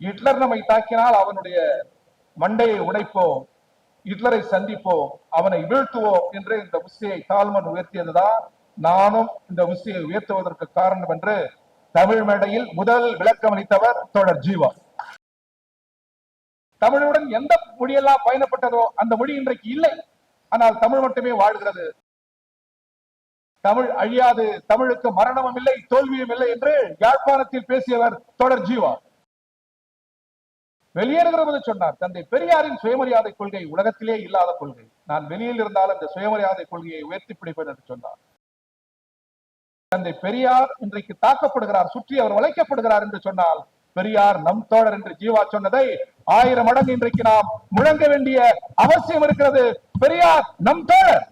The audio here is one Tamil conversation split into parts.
ஹிட்லர் நம்மை தாக்கினால் அவனுடைய மண்டையை உடைப்போம். ஹிட்லரை சந்திப்போம். அவனை வீழ்த்துவோம் என்று இந்த உசியை தாழ்மன் உயர்த்தியதுதான் நானும் இந்த உசியை உயர்த்துவதற்கு காரணம் என்று தமிழ் மேடையில் முதல் விளக்கம் அளித்தவர் தோழர் ஜீவா. தமிழுடன் எந்த மொழியெல்லாம் பயணப்பட்டதோ அந்த மொழி இன்றைக்கு இல்லை. ஆனால் தமிழ் மட்டுமே வாழ்கிறது. தமிழ் அழியாது. தமிழுக்கு மரணமும் இல்லை தோல்வியும் இல்லை என்று யாழ்ப்பாணத்தில் பேசியவர் தொடர் ஜீவா. வெளியேறுகிற போது சொன்னார். தந்தை பெரியாரின் சுயமரியாதை கொள்கை உலகத்திலே இல்லாத கொள்கை. நான் வெளியில் இருந்தால் அந்த சுயமரியாதை கொள்கையை உயர்த்தி பிடிப்பேன் என்று சொன்னார். தந்தை பெரியார் இன்றைக்கு தாக்கப்படுகிறார் சுற்றி அவர் வளைக்கப்படுகிறார் என்று சொன்னால் பெரியார் நம் தோழர் என்று ஜீவா சொன்னதை ஆயிரம் மடங்கு இன்றைக்கு நாம் முழங்க வேண்டிய அவசியம் இருக்கிறது. பெரியார் நம் தோழர்.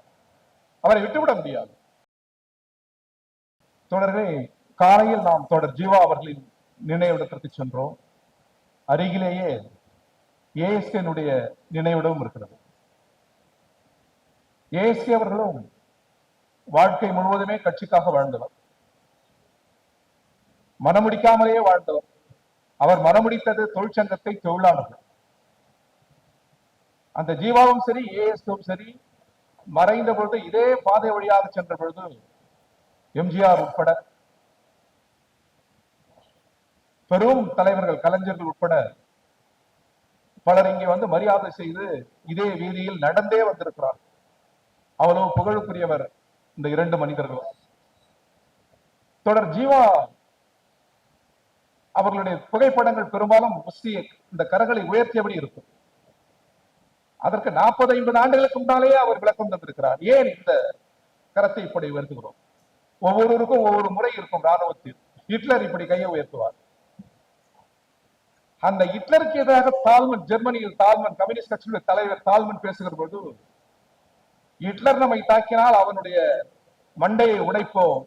அவரை விட்டுவிட முடியாது. தொடர்களே காலையில் நாம் தொடர் ஜீவா அவர்களின் நினைவிடத்திற்கு சென்றோம். அருகிலேயே ஏஎஸ்கேனுடைய நினைவிடமும் இருக்கிறது. ஏஎஸ்கே அவர்களும் வாழ்க்கை முழுவதுமே கட்சிக்காக வாழ்ந்தவர். மனமுடிக்காமலேயே வாழ்ந்தவர். அவர் மனமுடித்தது தொழிற்சங்கத்தை தொழிலாளர்கள். அந்த ஜீவாவும் சரி ஏஎஸ்கும் சரி மறைந்த பொழுது இதே பாதை வழியாக சென்ற பொழுது எம்ஜிஆர் உட்பட பெரும் தலைவர்கள் கலைஞர்கள் உட்பட பலர் இங்கே வந்து மரியாதை செய்து இதே வீதியில் நடந்தே வந்திருக்கிறார். அவ்வளவு புகழுக்குரியவர் இந்த இரண்டு மனிதர்களும். தொடர் ஜீவா அவர்களுடைய புகைப்படங்கள் பெரும்பாலும் முஸ்லிய இந்த கரங்களை உயர்த்தியபடி இருக்கும். அதற்கு நாற்பது ஐம்பது ஆண்டுகளுக்கு முன்னாலேயே அவர் விளக்கம் தந்திருக்கிறார். ஏன் இந்த கரத்தை இப்படி உயர்த்துகிறோம்? ஒவ்வொருவருக்கும் ஒவ்வொரு முறை இருக்கும் ராணுவத்தில் ஹிட்லர் இப்படி கையை உயர்த்துவார். அந்த ஹிட்லருக்கு எதிராக தால்மன் ஜெர்மனியில் தால்மன் கம்யூனிஸ்ட் கட்சியுடைய தலைவர் தால்மன் பேசுகிற பொழுது ஹிட்லர் நம்மை தாக்கினால் அவனுடைய மண்டையை உடைப்போம்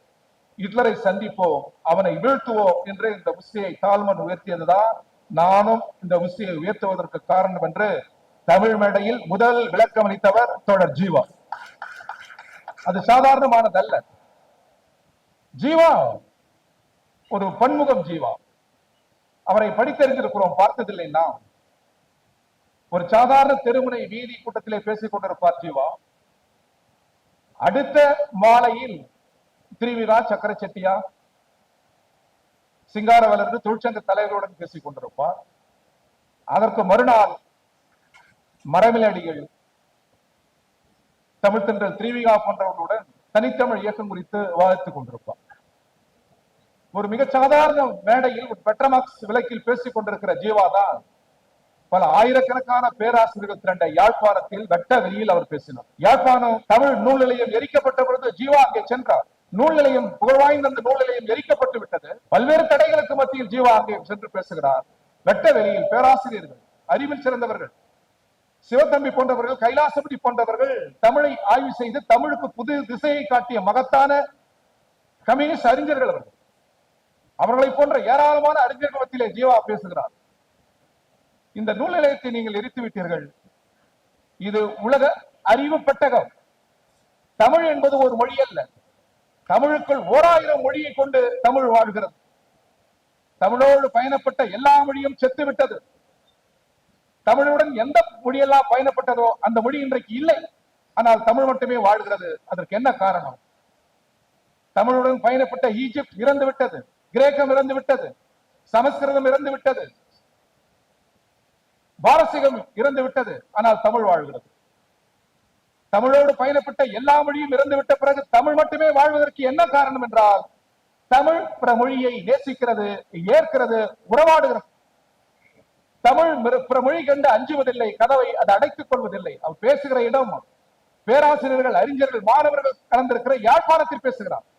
ஹிட்லரை சந்திப்போம் அவனை வீழ்த்துவோம் என்று இந்த உஸ்தியை தாழ்மன் உயர்த்தியதுதான் நானும் இந்த உஸ்தியை உயர்த்துவதற்கு காரணம் என்று தமிழ் மேடையில் முதல் விளக்கம் அளித்தவர் தொடர் ஜீவா. அது சாதாரணமானதல்ல. ஜீவா ஒரு பன்முகம் ஜீவா. அவரை படித்தறிந்திருக்கிறோம் பார்த்ததில்லை நாம். ஒரு சாதாரண தெருமுனை வீதி கூட்டத்திலே பேசிக் கொண்டிருப்பார் ஜீவா. அடுத்த மாலையில் திருவிழா சக்கர செட்டியா சிங்காரவலர் தொழிற்சங்க தலைவருடன் பேசிக் கொண்டிருப்பார். அதற்கு மறுநாள் மரமிலடிகள் தமிழ் திருவிகா போன்றவர்களுடன் தனித்தமிழ் இயக்கம் குறித்து விவாதித்துக் கொண்டிருப்பார். ஒரு மிக சாதாரண மேடையில் ஒரு பெட்ரமாக்ஸ் விளக்கில் பேசிக் கொண்டிருக்கிற ஜீவா தான் பல ஆயிரக்கணக்கான பேராசிரியர்கள் திரண்ட யாழ்ப்பாணத்தில் வெட்ட வெளியில் அவர் பேசினார். யாழ்ப்பாணம் தமிழ் நூல் நிலையம் எரிக்கப்பட்ட பொழுது ஜீவா அங்கே சென்றார். நூல் நிலையம் புகழ்வாய்ந்த அந்த நூல் நிலையம் எரிக்கப்பட்டு விட்டது. பல்வேறு தடைகளுக்கு மத்தியில் ஜீவா அங்கே சென்று பேசுகிறார். வெட்ட வெளியில் பேராசிரியர்கள் அறிவில் சிறந்தவர்கள் சிவத்தம்பி போன்றவர்கள் கைலாசபதி போன்றவர்கள் தமிழை ஆய்வு செய்து தமிழுக்கு புது திசையை காட்டிய மகத்தான கம்யூனிஸ்ட் அறிஞர்கள் அவர்கள். அவர்களை போன்ற ஏராளமான அறிஞர்கள் மத்தியிலே ஜீவா பேசுகிறார். இந்த நூல் நிலையத்தை நீங்கள் எரித்து விட்டீர்கள். இது உலக அறிவு பெட்டகம். தமிழ் என்பது ஒரு மொழி அல்ல. தமிழுக்குள் ஓராயிரம் மொழியை கொண்டு தமிழ் வாழ்கிறது. தமிழோடு பயணப்பட்ட எல்லா மொழியும் செத்து விட்டது. தமிழுடன் எந்த மொழியெல்லாம் பயணப்பட்டதோ அந்த மொழி இன்றைக்கு இல்லை. ஆனால் தமிழ் மட்டுமே வாழ்கிறது. அதற்கு என்ன காரணம்? தமிழுடன் பயணப்பட்ட ஈஜிப்ட் இறந்து விட்டது. கிரேக்கம் இறந்து விட்டது. சமஸ்கிருதம் இறந்து விட்டது. பாரசீகம் இறந்து விட்டது. ஆனால் தமிழ் வாழ்கிறது. தமிழோடு பயணப்பட்ட எல்லா மொழியும் இறந்து விட்ட பிறகு தமிழ் மட்டுமே வாழ்வதற்கு என்ன காரணம் என்றால் தமிழ் பிற மொழியை நேசிக்கிறது ஏற்கிறது உறவாடுகிறது. தமிழ் மிர- பிற மொழி கண்டு அஞ்சுவதில்லை கதவை அது அடைத்துக் கொள்வதில்லை. அவர் பேசுகிற இடம் பேராசிரியர்கள் அறிஞர்கள் மாணவர்கள் கலந்திருக்கிற யாழ்ப்பாணத்தில் பேசுகிறார்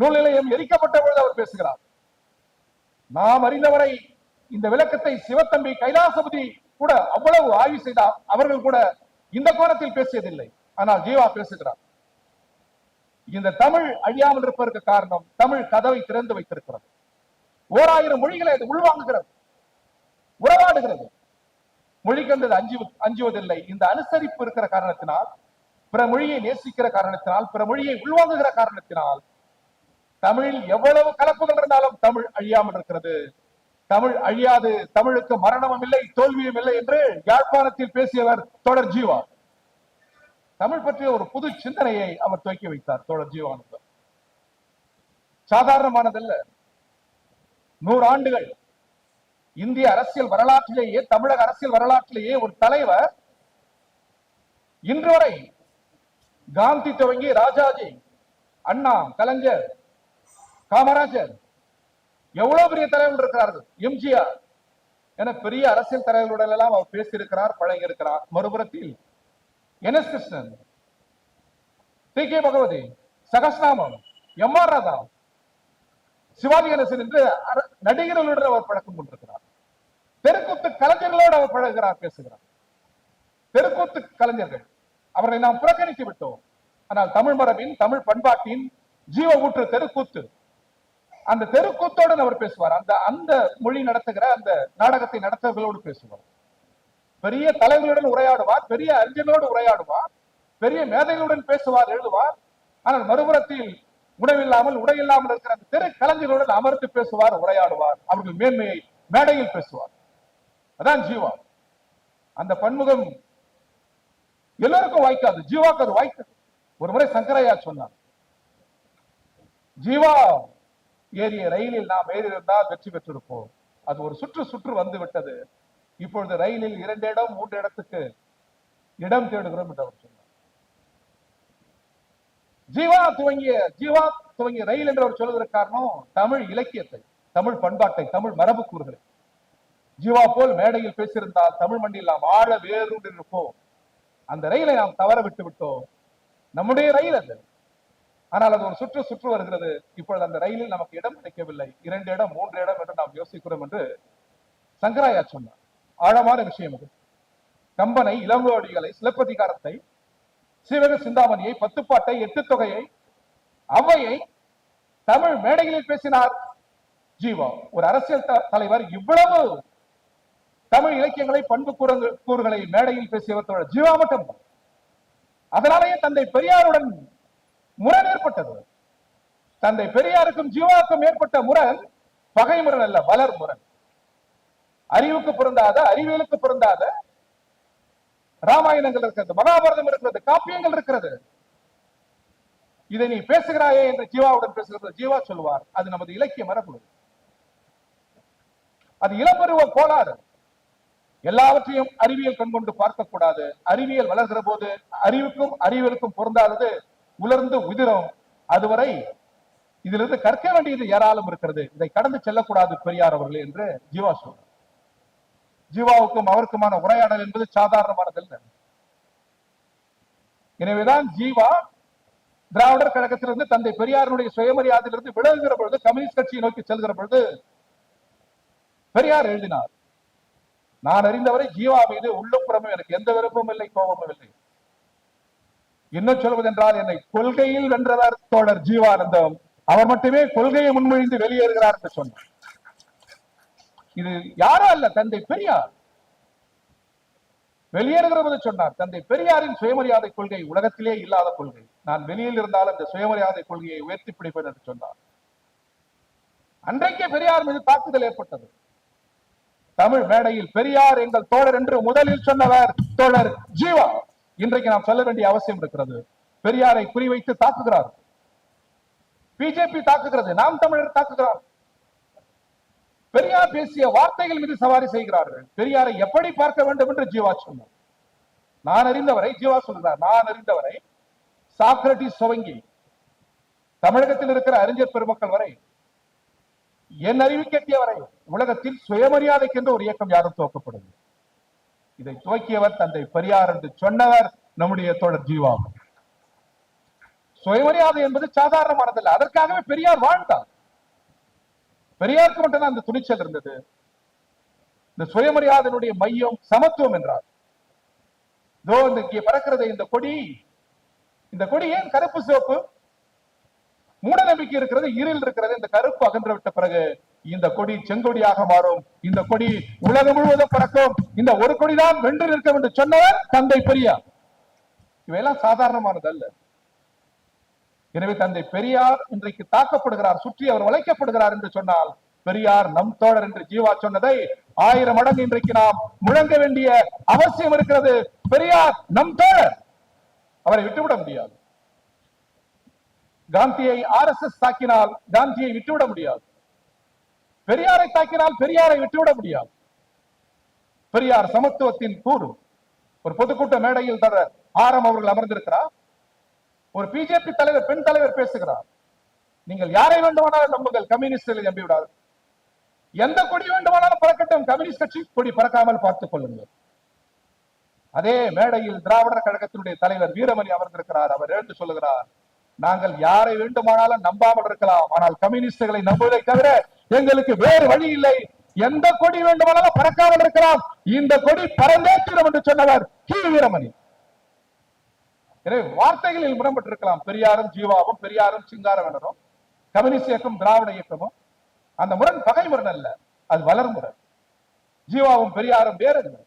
நூல் நிலையம் எரிக்கப்பட்ட பொழுது அவர் பேசுகிறார். நாம் அறிந்தவரை இந்த விளக்கத்தை சிவத்தம்பி கைலாசபதி கூட அவ்வளவு ஆய்வு செய்தார். அவர்கள் கூட இந்த கோணத்தில் பேசியதில்லை. ஆனால் ஜீவா பேசுகிறார். இந்த தமிழ் அழியாமல் இருப்பதற்கு காரணம் தமிழ் கதவை திறந்து வைத்திருக்கிறது. ஓராயிரம் மொழிகளை அது உள்வாங்குகிறது. உறவாடுகிறது. மொழி கண்டது அஞ்சு அஞ்சுவதில்லை. இந்த அனுசரிப்பு இருக்கிற காரணத்தினால் பிற மொழியை நேசிக்கிற காரணத்தினால் பிற மொழியை உள்வாங்குகிற காரணத்தினால் தமிழில் எவ்வளவு கலப்புகள் இருந்தாலும் தமிழ் அழியாமல் இருக்கிறது. தமிழ் அழியாது. தமிழுக்கு மரணமும் இல்லை தோல்வியும் இல்லை என்று யாழ்ப்பாணத்தில் பேசியவர் தோழர் ஜீவா தமிழ் பற்றிய ஒரு புது சிந்தனையை அவர் துவக்கி வைத்தார் தோழர் ஜீவானந்தம் சாதாரணமானதல்ல. நூறு ஆண்டுகள் இந்திய அரசியல் வரலாற்றிலேயே தமிழக அரசியல் வரலாற்றிலேயே ஒரு தலைவர். இன்று வரை காந்தி துவங்கி ராஜாஜி அண்ணா கலைஞர் காமராஜர் எவ்வளவு பெரிய தலைவர்கள் இருக்கிறார்கள்? எம்ஜிஆர். என பெரிய அரசியல் தலைவர்களுடன் எல்லாம் அவர் பேசியிருக்கிறார் பழகி இருக்கிறார் மறுபுறத்தில் N S Krishnan T K Bhagavathi Sahasranamam M R Radha Sivaji Ganesan என்று அர- நடிகர்களுடன் அவர் பழக்கம் கொண்டிருக்கிறார். தெருக்கூத்து கலைஞர்களோடு அவர் பழகுகிறார் பேசுகிறார். தெருக்கூத்து கலைஞர்கள் அவரை நாம் புறக்கணித்து விட்டோம். ஆனால் தமிழ் மரபின் தமிழ் பண்பாட்டின் ஜீவ ஊற்று தெருக்கூத்து அந்த தெருக்கூத்தோடு அவர் பேசுவார். அந்த அந்த மொழி நடத்துகிற அந்த நாடகத்தை நடத்தவர்களோடு பேசுவார். பெரிய தலைவர்களுடன் உரையாடுவார் பெரிய அறிஞர்களோடு உரையாடுவார் பெரிய மேதைகளுடன் பேசுவார் எழுதுவார். ஆனால் மறுபுறத்தில் உணவில்லாமல் உடையில்லாமல் இருக்கிற அந்த தெரு கலைஞர்களுடன் அமர்த்து பேசுவார் உரையாடுவார். அவர்கள் மேன்மையை மேடையில் பேசுவார். அதான் ஜீவா. அந்த பன்முகம் எல்லோருக்கும் வாய்க்காது. ஜீவாக்கு அது வாய்த்தது ஒரு முறை சங்கரையா சொன்னார். ஜீவா ஏறிய ரயிலில் நாம் ஏறியிருந்தால் வெற்றி பெற்றிருப்போம். அது ஒரு சுற்று சுற்று வந்து விட்டது இப்பொழுது ரயிலில் இரண்டு இடம் மூன்று இடத்துக்கு இடம் தேடுகிறோம் என்று அவர் சொன்னார். ஜீவா துவங்கிய ஜீவா துவங்கிய ரயில் என்று அவர் சொல்வதற்கு காரணம் தமிழ் இலக்கியத்தை தமிழ் பண்பாட்டை தமிழ் மரபு கூறுகளை. ஜீவா போல் மேடையில் பேசியிருந்தால் தமிழ் மண்ணில் நாம் ஆழ வேறு இருப்போம். அந்த ரயிலை நாம் தவற விட்டு விட்டோம் நம்முடைய ரயில் அது. ஆனால் அது ஒரு சுற்று சுற்று வருகிறது. இப்பொழுது அந்த ரயிலில் நமக்கு இடம் கிடைக்கவில்லை. இரண்டு இடம் மூன்று இடம் என்று நாம் யோசிக்கிறோம் என்று சங்கராயா சொன்னார். ஆழமான விஷயம் அது. கம்பனை இளங்கோடிகளை சிலப்பதிகாரத்தை சிவக சிந்தாமணியை பத்துப்பாட்டை எட்டு தொகையை அவையை தமிழ் மேடைகளில் பேசினார். ஜீவா ஒரு அரசியல் த- தலைவர் இவ்வளவு தமிழ் இலக்கியங்களை பண்பு கூறங்கள் கூறுகளை மேடையில் பேசியவர் ஜீவா மட்டும் அதனாலேயே தந்தை பெரியாருடன் முரண் ஏற்பட்டது. தந்தை பெரியாருக்கும் ஜீவாவுக்கும் ஏற்பட்ட முரண் பகை முரண் அல்ல வளர் முரண். அறிவுக்கு பொருந்தாத அறிவியலுக்கு பொருந்தாத ராமாயணங்கள் இருக்கிறது மகாபாரதம் இருக்கிறது காப்பியங்கள் இருக்கிறது. இதை நீ பேசுகிறாயே என்று ஜீவாவுடன் பேசுகிறது ஜீவா சொல்லுவார் அது நமது இலக்கிய மரபு அது இளப்பருவ கோளாறு. எல்லாவற்றையும் அறிவியல் கண்கொண்டு பார்க்கக்கூடாது. அறிவியல் வளர்கிற போது அறிவுக்கும் அறிவியலுக்கும் பொருந்தாதது உலர்ந்து உதிரும். அதுவரை இதிலிருந்து கற்க வேண்டியது ஏராளம் இருக்கிறது. இதை கடந்து செல்லக்கூடாது பெரியார் அவர்கள் என்று ஜீவா சொல்றார். ஜீவாவுக்கும் அவருக்குமான உரையாடல் என்பது சாதாரணமானதல்ல எனவேதான் ஜீவா திராவிடர் கழகத்திலிருந்து தந்தை பெரியாருடைய சுயமரியாதையிலிருந்து விலகுகிற பொழுது கம்யூனிஸ்ட் கட்சியை நோக்கி செல்கிற பொழுது பெரியார் எழுதினார் நான் அறிந்தவரை ஜீவா மீது உள்ளுப்புறமும் எனக்கு எந்த விருப்பமும் இல்லை கோபமும் இல்லை. இன்னும் சொல்வதென்றால் என்னை கொள்கையில் வென்றவர் தோழர் ஜீவானந்தம். அவர் மட்டுமே கொள்கையை முன்மொழிந்து வெளியேறுகிறார் என்று சொன்னார். இது யாரும் அல்ல தந்தை பெரியார். வெளியேறுகிறது சொன்னார் தந்தை பெரியாரின் சுயமரியாதை கொள்கை உலகத்திலே இல்லாத கொள்கை. நான் வெளியில் இருந்தாலும் அந்த சுயமரியாதை கொள்கையை உயர்த்தி பிடிப்பேன் என்று சொன்னார். அன்றைக்கே பெரியார் மீது தாக்குதல் ஏற்பட்டது. தமிழ் மேடையில் பெரியார் எங்கள் தோழர் என்று முதலில் சொன்னவர் தோழர் ஜீவா. இன்றைக்கு நாம் சொல்ல வேண்டிய அவசியம் இருக்கிறது. பெரியாரை குறிவைத்து தாக்குகிறார். பிஜேபி தாக்குகிறது. நாம் தமிழர் தாக்குகிறார் பெரியார் பேசிய வார்த்தைகள் மீது சவாரி செய்கிறார்கள். பெரியாரை எப்படி பார்க்க வேண்டும் என்று ஜீவா சொன்னார். நான் அறிந்தவரை ஜீவா சொல்கிறார் நான் அறிந்தவரை சாக்ரட்டிஸ் துவங்கி தமிழகத்தில் இருக்கிற அறிஞர் பெருமக்கள் வரை என் அறிவு கேட்டிய வரை உலகத்தில் சுயமரியாதைக்கென்று ஒரு இயக்கம் யாரும் துவக்கப்படுது இதை துவக்கியவர் தந்தை பெரியார் என்று சொன்னவர் நம்முடைய தோழர் ஜீவா சுயமரியாதை என்பது சாதாரணமானதல்ல. அதற்காகவே பெரியார் வாழ்ந்தார். பெரியாருக்கு மட்டும்தான் அந்த துணிச்சல் இருந்தது. இந்த சுயமரியாதையினுடைய மையம் சமத்துவம் என்றார். இதோ இந்த பறக்கிறது இந்த கொடி. இந்த கொடி ஏன் கருப்பு சிவப்பு? மூட நம்பிக்கை இருக்கிறது இருள் இருக்கிறது. இந்த கருப்பு அகன்று விட்ட பிறகு இந்த கொடி செங்கொடியாக மாறும். இந்த கொடி உலகம் முழுவதும் பறக்கும். இந்த ஒரு கொடி தான் வென்று நிற்கும் என்று சொன்னவர் தந்தை பெரியார். இவையெல்லாம் சாதாரணமானது அல்ல. எனவே தந்தை பெரியார் இன்றைக்கு தாக்கப்படுகிறார் சுற்றி அவர் வளைக்கப்படுகிறார் என்று சொன்னால் பெரியார் நம் தோழர் என்று ஜீவா சொன்னதை ஆயிரம் மடங்கு இன்றைக்கு நாம் முழங்க வேண்டிய அவசியம் இருக்கிறது. பெரியார் நம் தோழர். அவரை விட்டுவிட முடியாது. காந்தியை ஆர் எஸ் எஸ் தாக்கினால் காந்தியை விட்டுவிட முடியாது. பெரியாரை தாக்கினால் பெரியாரை விட்டுவிட முடியாது. பெரியார் சமத்துவத்தின் கூறு ஒரு பொதுக்கூட்ட மேடையில் தர ஆரம் அவர்கள் அமர்ந்திருக்கிறார். ஒரு பிஜேபி தலைவர் பெண் தலைவர் பேசுகிறார். நீங்கள் யாரை வேண்டுமானாலும் நம்புங்கள் கம்யூனிஸ்டுகளை நம்பி விடாது எந்த கொடி வேண்டுமானாலும் பறக்கட்டும் கம்யூனிஸ்ட் கட்சி கொடி பறக்காமல் பார்த்துக் கொள்ளுங்கள். அதே மேடையில் திராவிடர் கழகத்தினுடைய தலைவர் வீரமணி அமர்ந்திருக்கிறார். அவர் எழுந்து சொல்லுகிறார் நாங்கள் யாரை வேண்டுமானாலும் நம்பாமல் இருக்கலாம். ஆனால் கம்யூனிஸ்டுகளை நம்புவதை தவிர எங்களுக்கு வேறு வழி இல்லை. எந்த கொடி வேண்டுமானாலும் பறக்காமல் இருக்கலாம். இந்த கொடி பறந்தே தீரும் என்று சொன்னவர் கி. வீரமணி. எனவே வார்த்தைகளில் முரண்பட்டிருக்கலாம். பெரியாரும் ஜீவாவும் பெரியாரும் சிங்காரவனரும் கம்யூனிஸ்ட் இயக்கம் திராவிட இயக்கமும். அந்த முரண் பகை முரண் அல்ல. அது வளர் முரண். ஜீவாவும் பெரியாரும் வேறல்ல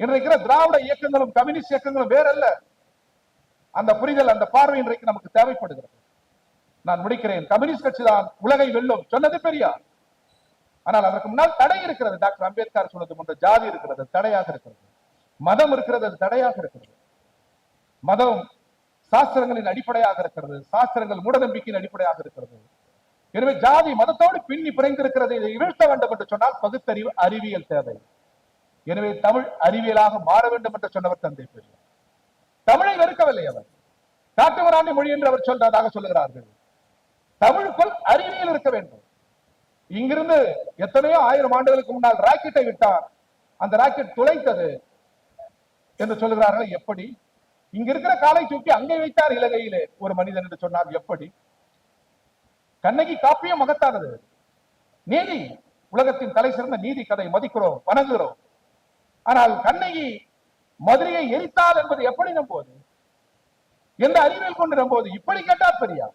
இன்றைக்கிற திராவிட இயக்கங்களும் கம்யூனிஸ்ட் இயக்கங்களும் வேறல்ல. அந்த புரிதல் அந்த பார்வை இன்றைக்கு நமக்கு தேவைப்படுகிறது. நான் முடிக்கிறேன். கம்யூனிஸ்ட் கட்சி தான் உலகை வெல்லும். சொன்னது பெரியார். ஆனால் அதற்கு முன்னால் தடை இருக்கிறது. டாக்டர் அம்பேத்கர் சொன்னது போன்ற ஜாதி இருக்கிறது தடையாக இருக்கிறது. மதம் இருக்கிறது அது தடையாக இருக்கிறது. மதம் சாஸ்திரங்களின் அடிப்படையாக இருக்கிறது. சாஸ்திரங்கள் மூடநம்பிக்கையின் அடிப்படையாக இருக்கிறது. எனவே ஜாதி மதத்தோடு பின்னி பிறந்திருக்கிறது இதை வீழ்த்த வேண்டும் என்று சொன்னால் பகுத்தறிவு அறிவியல் தேவை. எனவே தமிழ் அறிவியலாக மாற வேண்டும் என்று சொன்னவர் தந்தை பெரியார். தமிழை வெறுக்கவில்லை அவர். காட்டுமராண்டி மொழி என்று அவர் சொல்றதாக சொல்லுகிறார்கள். தமிழுக்குள் அறிவியல் இருக்க வேண்டும். இங்கிருந்து எத்தனையோ ஆயிரம் ஆண்டுகளுக்கு முன்னால் ராக்கெட்டை விட்டார். அந்த ராக்கெட் துளைத்தது என்று சொல்லுகிறார்கள். எப்படி? இங்க இருக்கிற காலை தூக்கி அங்கே வைத்தார் இலங்கையிலே ஒரு மனிதன் என்று சொன்னார் எப்படி? கண்ணகி காப்பியம் மகத்தானது. நீதி உலகத்தின் தலை சிறந்த நீதி கதை மதிக்கிறோம் வணங்குகிறோம். ஆனால் கண்ணகி மதுரையை எரித்தால் என்பது எப்படி நம்புவது? எந்த அறிவியல் கொண்டு நம்புவது? இப்படி கேட்டார் பெரியார்.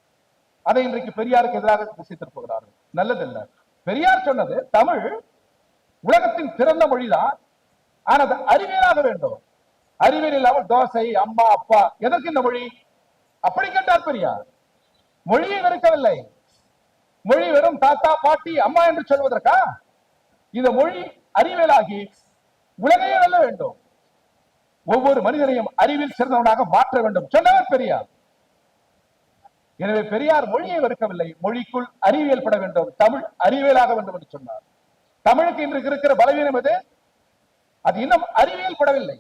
அதை இன்றைக்கு பெரியாருக்கு எதிராக திசைத்திருப் போகிறார்கள் நல்லதில்ல. பெரியார் சொன்னது தமிழ் உலகத்தின் சிறந்த மொழிதான். ஆனா அது அறிவியலாக வேண்டும். அறிவியல் இல்லாமல் தோசை அம்மா அப்பா எதற்கு இந்த மொழி? அப்படி கேட்டார் பெரியார். மொழியை வெறுக்கவில்லை. மொழி வெறும் தாத்தா பாட்டி அம்மா என்று சொல்வதற்கா? இந்த மொழி அறிவியலாகி உலகையே வெல்ல வேண்டும். ஒவ்வொரு மனிதனையும் அறிவில் சிறந்தவனாக மாற்ற வேண்டும். சொன்னவர் பெரியார். எனவே பெரியார் மொழியை வெறுக்கவில்லை. மொழிக்குள் அறிவியல் பட வேண்டும். தமிழ் அறிவியலாக வேண்டும் என்று சொன்னார். தமிழுக்கு இன்றைக்கு இருக்கிற பலவீனம் எது? அது இன்னும் அறிவியல் படவில்லை.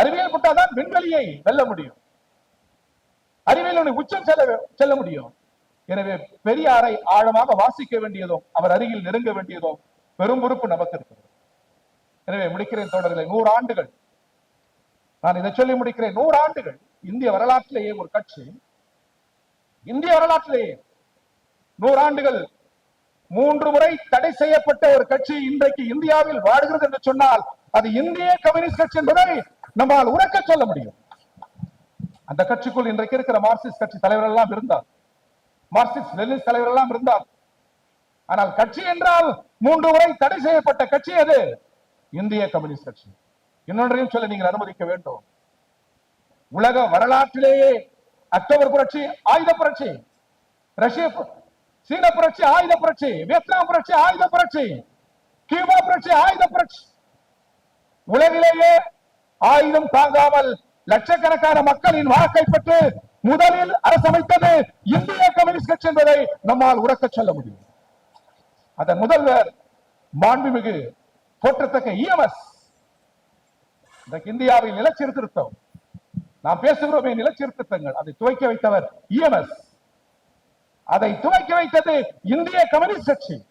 அறிவியல் பட்டாதான் விண்வெளியை வெல்ல முடியும். அறிவியல் உச்சம் செல்ல செல்ல முடியும். எனவே பெரியாரை ஆழமாக வாசிக்க வேண்டியதும் அவர் அருகில் நெருங்க வேண்டியதும் பெரும் பொறுப்பு நமக்கு இருக்கிறது. எனவே முடிக்கிறேன் தொடர்களை நூறு ஆண்டுகள் நான் இதை சொல்லி முடிக்கிறேன். நூறு ஆண்டுகள் இந்திய வரலாற்றிலேயே ஒரு கட்சி. இந்திய வரலாற்றிலேயே நூறு ஆண்டுகள் மூன்று முறை தடை செய்யப்பட்ட ஒரு கட்சி இன்றைக்கு இந்தியாவில் வாடுகிறது என்று சொன்னால் அது இந்திய கம்யூனிஸ்ட் கட்சி என்பதை நம்மால் உறக்க சொல்ல முடியும். அந்த கட்சிக்குள் இன்றைக்கு இருக்கிற மார்க்சிஸ்ட் கட்சி தலைவர் எல்லாம் இருந்தார். மார்க்சிஸ்ட் லெனிஸ்ட் தலைவர் எல்லாம் இருந்தார். ஆனால் கட்சி என்றால் மூன்று முறை தடை செய்யப்பட்ட கட்சி அது இந்திய கம்யூனிஸ்ட் கட்சி. இன்னொன்றையும் சொல்ல நீங்கள் அனுமதிக்க வேண்டும். உலக வரலாற்றிலேயே அக்டோபர் புரட்சி ஆயுத புரட்சி ரஷ்ய சீன புரட்சி ஆயுத புரட்சி வியட்நாம் புரட்சி ஆயுத புரட்சி கியூபா புரட்சி ஆயுத புரட்சி. உலகிலேயே ஆயுதம் தாங்காமல் லட்சக்கணக்கான மக்களின் வாக்கை பெற்று முதலில் அரசமைத்தது இந்திய கம்யூனிஸ்ட் கட்சி என்பதை நம்மால் உறக்க சொல்ல முடியும். அதன் முதல்வர் மாண்புமிகு போற்றத்தக்க இஎம்எஸ் இன்றைக்கு இந்தியாவில் நிலச்சீர்திருத்தம். நாம் பேசுகிறோமே நிலச்சீர்திருத்தங்கள். அதை துவக்கி வைத்தவர் இஎம்எஸ் அதை துவக்கி வைத்தது இந்திய கம்யூனிஸ்ட் கட்சி.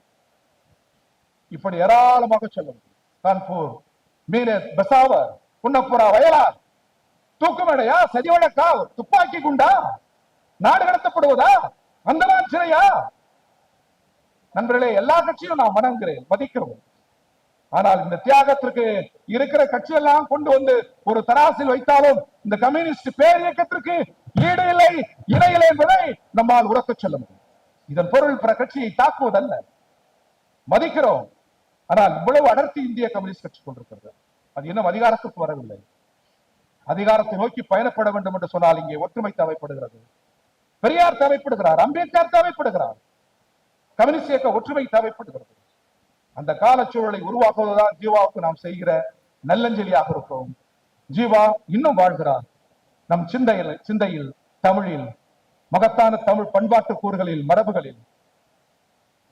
இப்படி ஏராளமாக சொல்ல கான்பூர் மீரத் பெசாவர் புன்னப்புரா வயலார். தூக்குமடையா சதி வழக்கா துப்பாக்கி குண்டா? நாடு கடத்தப்படுவதா? அந்தமான் சிறையா? நண்பர்களே எல்லா கட்சியும் நான் வணங்குகிறேன். மதிக்கிறோம். ஆனால் இந்த தியாகத்திற்கு இருக்கிற கட்சியெல்லாம் கொண்டு வந்து ஒரு தராசில் வைத்தாலும் இந்த கம்யூனிஸ்ட் பேரியக்கத்திற்கு ஈடு இல்லை இணை இல்லை என்பதை நம்மால் உறக்கச் சொல்ல முடியும். இதன் பொருள் பிற கட்சியை தாக்குவதல்ல. மதிக்கிறோம். ஆனால் இவ்வளவு அடர்த்தி இந்திய கம்யூனிஸ்ட் கட்சி கொண்டிருக்கிறது. அது இன்னும் அதிகாரத்துக்கு வரவில்லை. அதிகாரத்தை நோக்கி பயணப்பட வேண்டும் என்று சொன்னால் இங்கே ஒற்றுமை தேவைப்படுகிறது. பெரியார் தேவைப்படுகிறார் அம்பேத்கர் தேவைப்படுகிறார். கம்யூனிஸ்ட் இயக்க ஒற்றுமை தேவைப்படுகிறது. அந்த காலச்சூழலை உருவாக்குவதுதான் ஜீவாவுக்கு நாம் செய்கிற நல்லஞ்சலியாக இருக்கும் ஜீவா இன்னும் வாழ்கிறார். நம் சிந்தையில் சிந்தையில் தமிழில் மகத்தான தமிழ் பண்பாட்டு கூறுகளில் மரபுகளில்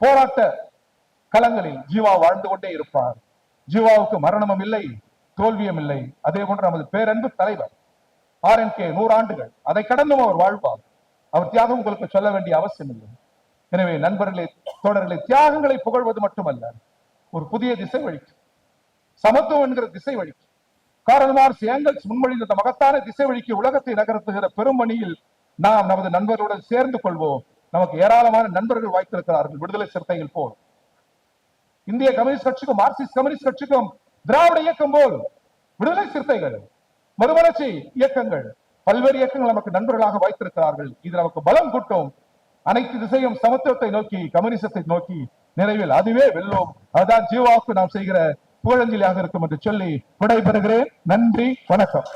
போராட்ட களங்களில் ஜீவா வாழ்ந்து கொண்டே இருப்பார். ஜீவாவுக்கு மரணமும் இல்லை தோல்வியும் இல்லை. அதே போன்று நமது பேரன்பு தலைவர் ஆர் என் கே நூறாண்டுகள் அதை கடந்தும் அவர் வாழ்வார். அவர் தியாகம் உங்களுக்கு சொல்ல வேண்டிய அவசியம் இல்லை எனவே நண்பர்களே தோழர்களே தியாகங்களை புகழ்வது மட்டுமல்ல. ஒரு புதிய திசை வழிக்கு. சமத்துவம் என்கிற திசை வழிக்கு. காரல் மார்க்ஸ் ஏங்கல்ஸ் முன்மொழிந்த இந்த மகத்தான திசை வழிக்கு உலகத்தை நகர்த்துகிற பெருமணியில் நாம் நமது நண்பர்களுடன் சேர்ந்து கொள்வோம். நமக்கு ஏராளமான நண்பர்கள் வாய்த்திருக்கிறார்கள். விடுதலை சிறுத்தைகள் போல். இந்திய கம்யூனிஸ்ட் கட்சிக்கும் மார்க்சிஸ்ட் கம்யூனிஸ்ட் கட்சிக்கும் திராவிட இயக்கம் போல் விடுதலை சிறுத்தைகள் மறுமலர்ச்சி இயக்கங்கள் பல்வேறு இயக்கங்கள் நமக்கு நண்பர்களாக வாய்த்திருக்கிறார்கள். இது நமக்கு பலம் கூட்டும். அனைத்து திசையும் சமத்துவத்தை நோக்கி கம்யூனிசத்தை நோக்கி நிறைவில் அதுவே வெல்லும். அதுதான் ஜீவாவுக்கு நாம் செய்கிற புகழஞ்சலியாக இருக்கும் என்று சொல்லி விடைபெறுகிறேன். நன்றி வணக்கம்.